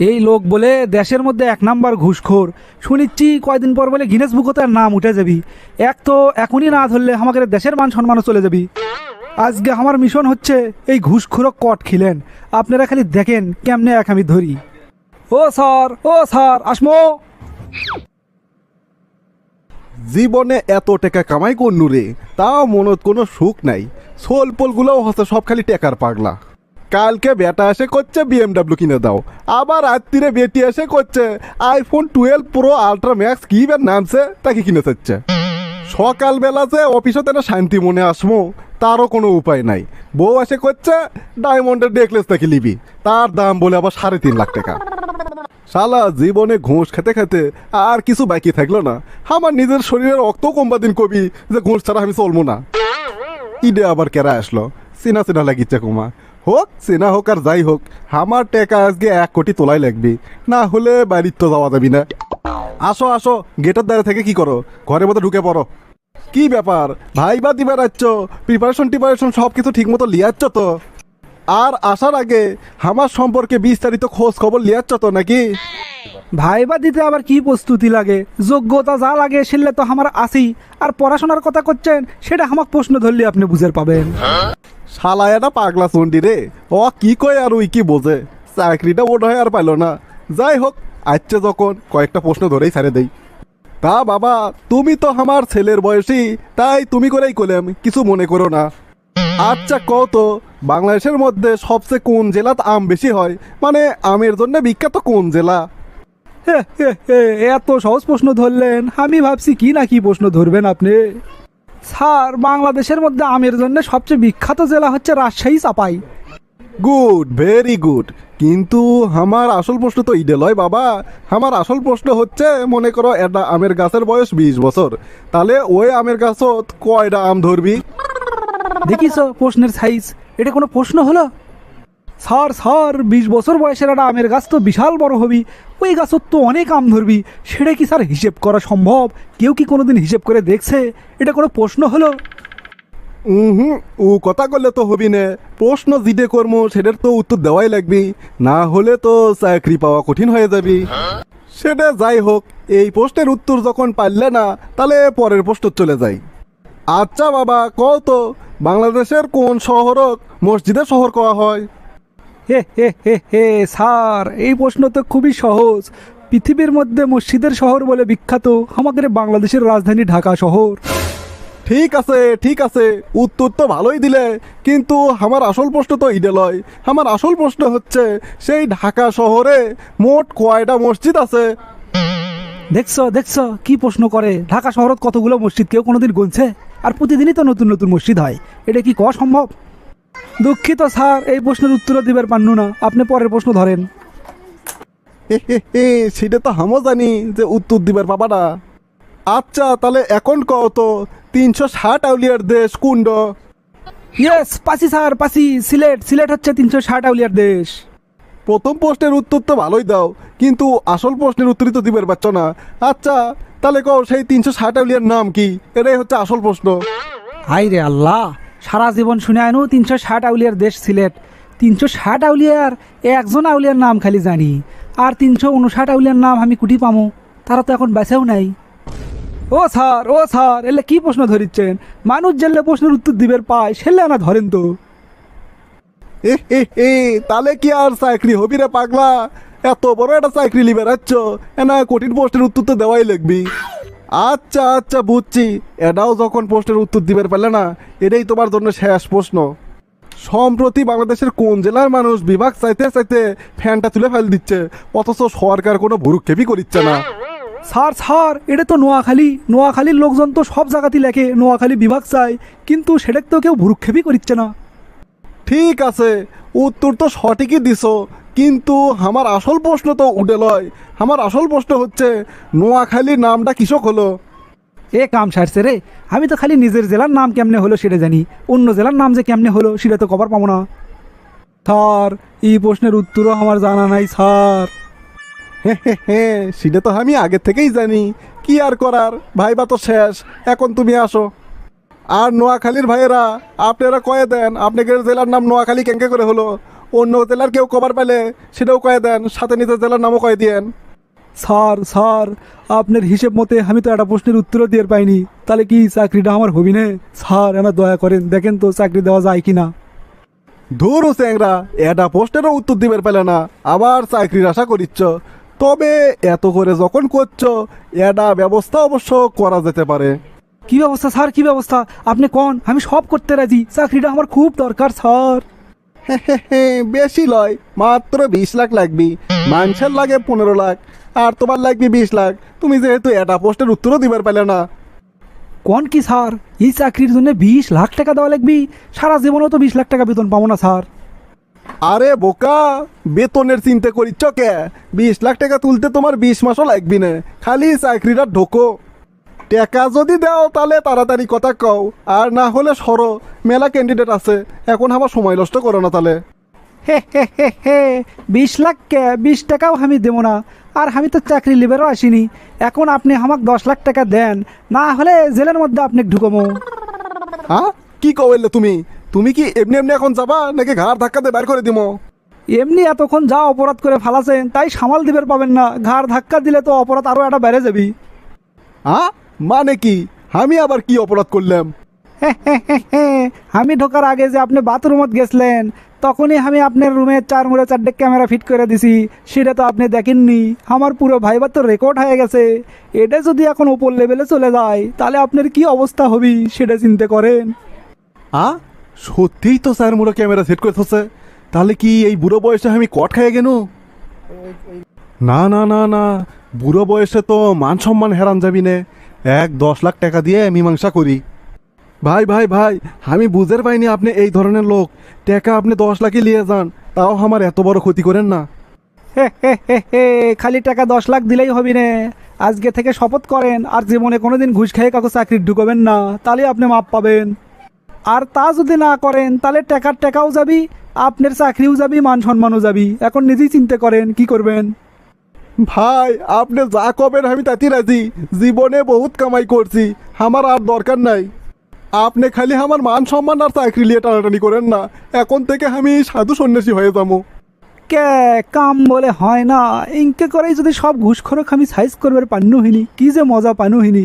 এই লোক বলে, দেশের মধ্যে এক নাম্বার ঘুষখোর। শুনিচ্ছি কয়দিন পর বলে গিনেস বুকতে আর নাম উঠে যাবি। এক তো এখনই না ধরলে আমাকে দেশের মান সম্মানও চলে যাবি। আজকে আমার মিশন হচ্ছে এই ঘুষখোর কট খিলেন। আপনারা খালি দেখেন কেমনে এক আমি ধরি। ও স্যার ও স্যার, আসমো। জীবনে এত টাকা কামাই করনু রে তাও মনত কোনো সুখ নাই। সোল পোলগুলোও হচ্ছে সব খালি টেকার পাগলা। কালকে বেটা এসে করছে বিএমডাব্লিউ কিনে দাও। আবার রাত্রিরে বেটি এসে করছে iPhone twelve pro ultra max কি বের নামছে, তাকে কিনে চাচ্ছে সকালবেলা যে অফিসে তেনা শান্তি মনে আসমো, তারও কোনো উপায় নাই। বউ এসে করছে ডায়মন্ডের নেকলেস তাকে লিবি তার দাম বলে আবার সাড়ে তিন লাখ টাকা। শালা জীবনে ঘুষ খেতে খেতে আর কিছু বাকি থাকল না। আমার নিজের শরীরের রক্ত কমবা দিন কবি, যে ঘুষ ছাড়া আমি চলবো না। ঈদে আবার কেরা আসলো? চেনা চেনা লাগিচ্ছে কুমা। হোক চেনা হোক আর যাই হোক আমার টাকা আজকে এক কোটি তোলাই লাগবে। না হলে বাড়ির তো যাওয়া যাবি না। আসো আসো গেটের দ্বারা থেকে কি করো? ঘরের মধ্যে ঢুকে পড়ো। কি ব্যাপার? ভাই বা দিবে রাখছ প্রিপারেশন টিপারেশন সব কিছু ঠিক মতো লিয়াচ্ছ তো? আর আসার আগে আমার সম্পর্কে বিস্তারিত খোঁজ খবর লিয়াচ্ছ তো নাকি? ভাইবা দিতে আবার কি প্রস্তুতি লাগে? যোগ্যতা যা লাগে সেলে তো আমার আসি আর পড়াশোনার কথা করছেন সেটা আমাকে প্রশ্ন ধরলে আপনি বুঝের পাবেন। শালায়াটা পাগলা চন্ডি রে। ও কি কয় আর ওই কি বোঝে চাকরিটা ওটা হয় আর পাইলো না। যাই হোক আচ্ছা যখন, কয়েকটা প্রশ্ন ধরেই ছাড়ে দেই। তা বাবা, তুমি তো আমার ছেলের বয়সী, তাই তুমি করেই কলেম কিছু মনে করো না। আচ্ছা কও তো, বাংলাদেশের মধ্যে সবচেয়ে কোন জেলাত আম বেশি হয়? মানে আমের জন্য বিখ্যাত কোন জেলা? এত সহজ প্রশ্ন ধরলেন, আমি ভাবছি কি না কি প্রশ্ন ধরবেন আপনি? স্যার বাংলাদেশের মধ্যে আমের জন্য সবচেয়ে বিখ্যাত জেলা হচ্ছে Rajshahi Chapai. Good very good. কিন্তু আমার আসল প্রশ্ন তো ইডে লয় বাবা। আমার আসল প্রশ্ন হচ্ছে মনে করো একটা আমের গাছের বয়স বিশ বছর। তাহলে ওই আমের গাছত কয়টা আম ধরবি? দেখিস প্রশ্নের সাইজ এটা কোনো প্রশ্ন হলো? স্যার স্যার বিশ বছর বয়সের একটা আমের গাছ তো বিশাল বড় হবি। ওই গাছত তো অনেক আম ধরবি সেটা কি স্যার হিসেব করা সম্ভব? কেউ কি কোনোদিন হিসেব করে দেখছে? এটা কোনো প্রশ্ন হলো? হুম ও কথা করলে তো হবি না। প্রশ্ন জিডে কর্ম, সেটার তো উত্তর দেওয়াই লাগবি। না হলে তো চাকরি পাওয়া কঠিন হয়ে যাবি। সেটা যাই হোক, এই প্রশ্নের উত্তর যখন পারলে না, তাহলে পরের প্রশ্ন চলে যাই। আচ্ছা বাবা, কও তো, বাংলাদেশের কোন শহরক মসজিদের শহর কওয়া হয়? হে হে হে হে স্যার এই প্রশ্ন তো খুবই সহজ। পৃথিবীর মধ্যে মসজিদের শহর বলে বিখ্যাত আমাদের বাংলাদেশের রাজধানী ঢাকা শহর। ঠিক আছে ঠিক আছে উত্তর তো ভালোই দিলে কিন্তু আমার আসল প্রশ্ন তো ইডে লয়। আমার আসল প্রশ্ন হচ্ছে সেই ঢাকা শহরে মোট কয়টা মসজিদ আছে? দেখছ দেখছ কি প্রশ্ন করে? ঢাকা শহরত কতগুলো মসজিদ কেউ কোনোদিন গুনছে? আর প্রতিদিনই তো নতুন নতুন মসজিদ হয়। এটা কি কওয়া সম্ভব? দুঃখিত স্যার এই প্রশ্নের উত্তর দিবার পান্নু না। আপনি পরের প্রশ্ন ধরেন। সেটা তো হামও জানি যে উত্তর দিবার বাবাটা আচ্ছা তাহলে এখন কও তো তিনশো ষাট আউলিয়ার দেশ কুণ্ড? ইয়েস পাসি স্যার পাসি। সিলেট সিলেট হচ্ছে তিনশো ষাট আউলিয়ার দেশ। প্রথম প্রশ্নের উত্তর তো ভালোই দাও কিন্তু আসল প্রশ্নের উত্তরই তো দিবার পারছ না। আচ্ছা তাহলে কও সেই তিনশো ষাট আউলিয়ার নাম কি? এটাই হচ্ছে আসল প্রশ্ন। হাই রে আল্লাহ! সারা জীবন শুনে আনু তিনশো ষাট আউলিয়ার দেশ সিলেট। তিনশো ষাট আউলিয়ার একজন আউলিয়ার নাম খালি জানি। আর তিনশো উনষাট আউলিয়ার নাম আমি কুটি পামো। তারা তো এখন বেঁচেও নাই। ও স্যার ও স্যার, এলে কি প্রশ্ন ধরিচ্ছেন? মানুষ জেলে প্রশ্নের উত্তর দিবের পায়, সেলে আনা ধরেন তো। এ হে তাহলে কি আর চাকরি হবি রে পাগলা? এত বড় একটা চাকরি লিবে রাখছ এনা কঠিন প্রশ্নের উত্তর তো দেওয়াই লাগবি। আচ্ছা আচ্ছা বুঝছি। এটাও যখন পোস্টের উত্তর দিবার পারলে না এটাই তোমার জন্য শেষ প্রশ্ন। সম্প্রতি বাংলাদেশের কোন জেলার মানুষ বিভাগ চাইতে চাইতে ফ্যানটা তুলে ফেল দিচ্ছে? অথচ সরকার কোনো ভুরুক্ষেপই করিচ্ছে না। স্যার স্যার এটা তো নোয়াখালী। নোয়াখালীর লোকজন তো সব জায়গাতেই লেখে নোয়াখালী বিভাগ চাই। কিন্তু সেটা তো কেউ ভুরুক্ষেপই করিচ্ছে না। ঠিক আছে উত্তর তো সঠিকই দিছো। কিন্তু আমার আসল প্রশ্ন তো উঠে লয়। আমার আসল প্রশ্ন হচ্ছে নোয়াখালীর নামটা কৃষক হলো। এ কাম সারছে রে। আমি তো খালি নিজের জেলার নাম কেমনে হলো সেটা জানি। অন্য জেলার নাম যে কেমনে হলো সেটা তো কবার পাবো না। স্যার এই প্রশ্নের উত্তরও আমার জানা নাই স্যার। হে হে হে সেটা তো আমি আগে থেকেই জানি। কি আর করার? ভাইবা তো শেষ। এখন তুমি আসো। আর নোয়াখালীর ভাইয়েরা আপনারা কয়ে দেন আপনাদের জেলার নাম নোয়াখালী কেঙ্কে করে হলো। অন্য জেলার কেউ কবার পেলে সেটাও কয়ে দেন সাথে নিজের জেলার নামও কয়ে দিয়েন। স্যার স্যার আপনার হিসেব মতে আমি তো একটা প্রশ্নের উত্তরও দিয়ে পাইনি। তাহলে কি চাকরিটা আমার হবি না? স্যার আমার দয়া করেন দেখেন তো চাকরি দেওয়া যায় কি না ধরো স্যাংরা এটা পোস্টেরও উত্তর দিবের পেলে না আবার চাকরির আশা করিচ্ছ। তবে এত করে যখন করছ এটা ব্যবস্থা অবশ্য করা যেতে পারে। কি ব্যবস্থা স্যার কি ব্যবস্থা? আপনি কোন? আমি সব করতে রাজি। চাকরিটা আমার খুব দরকার স্যার। বেশি লয় মাত্র বিশ লাখ লাগবি। মানুষের লাগে পনেরো লাখ আর তোমার লাগবে বিশ লাখ। তুমি যেহেতু এটা পোস্টের উত্তরও দিবার পেলে না। কোন কি স্যার? এই চাকরির জন্য বিশ লাখ টাকা দেওয়া লাগবি? সারা জীবনেও তো বিশ লাখ টাকা বেতন পাবো না স্যার। আরে বোকা বেতনের চিন্তা করিচ্ছ কে? বিশ লাখ টাকা তুলতে তোমার বিশ মাসও লাগবি না। খালি চাকরিটা ঢোকো। টাকা যদি দাও তাহলে তাড়াতাড়ি কথা কও। আর না হলে সরো মেলা ক্যান্ডিডেট আছে এখন আমার সময় নষ্ট করো না তাহলে। হে হে হে হে বিশ লাখ কে? বিশ টাকাও আমি দেবো না। আর আমি তো চাকরি লিবেরও আসিনি। এখন আপনি আমাকে দশ লাখ টাকা দেন না হলে জেলের মধ্যে আপনি ঢুকবো হ্যাঁ কি কবেলে তুমি? তুমি কি এমনি এমনি এখন যাবা নাকি ঘাড় ধাক্কা দিয়ে বের করে দিমো? এমনি এতক্ষণ যা অপরাধ করে ফালাছেন তাই সামাল দিবের পাবেন না। ঘাড় ধাক্কা দিলে তো অপরাধ আরও একটা বেড়ে যাবি। হ্যাঁ মানে কি? আমি আবার কি অপরাধ করলাম? আমি ঢোকার আগে যে আপনি বাথরুমত গেছিলেন তখনই আমি আপনার রুমে চার মুড়ে চারটে ক্যামেরা ফিট করে দিছি। সেটা তো আপনি দেখেননি। আমার পুরো ভাইবার তো রেকর্ড হয়ে গেছে। এটা যদি এখন ওপর লেভেলে চলে যায় তাহলে আপনার কি অবস্থা হবি সেটা চিন্তা করেন। আ? সত্যিই তো স্যার মুড়ো ক্যামেরা সেট করে থসে তাহলে কি এই বুড়ো বয়সে আমি কট খাইয়ে গেল না না না না। বুড়ো বয়সে তো মান সম্মান হেরান যাবি নে। এক দশ লাখ টাকা দিয়ে মীমাংসা করি। ভাই ভাই ভাই, আমি বুঝের পাইনি আপনি এই ধরনের লোক। টাকা আপনি দশ লাখই নিয়ে যান, তাও আমার এত বড় ক্ষতি করেন না। হে হে হে খালি টাকা দশ লাখ দিলেই হবি না আজকে থেকে শপথ করেন, আর জীবনে কোনো দিন ঘুষ খেয়ে কাউকে চাকরি ঢুকবেন না, তাহলে আপনি মাপ পাবেন। আর তা যদি না করেন, তাহলে টাকার টাকাও যাবি, আপনার চাকরিও যাবি, মান সম্মানও যাবি। এখন নিজেই চিন্তা করেন, কি করবেন? ভাই, আপনি যা কবেন আমি তাতে রাজি। জীবনে বহুত কামাই করছি, আমার আর দরকার নাই। আপনি খালি আমার মান সম্মান আর চাকরি নিয়ে টানাটানি করেন না, এখন থেকে আমি সাধু সন্ন্যাসী হয়ে যাব। কে কাম বলে হয় না, ইনকে করেই যদি সব ঘুষখোরক আমি সাইজ করবার পান্নু হিনি কি যে মজা পানু হিনি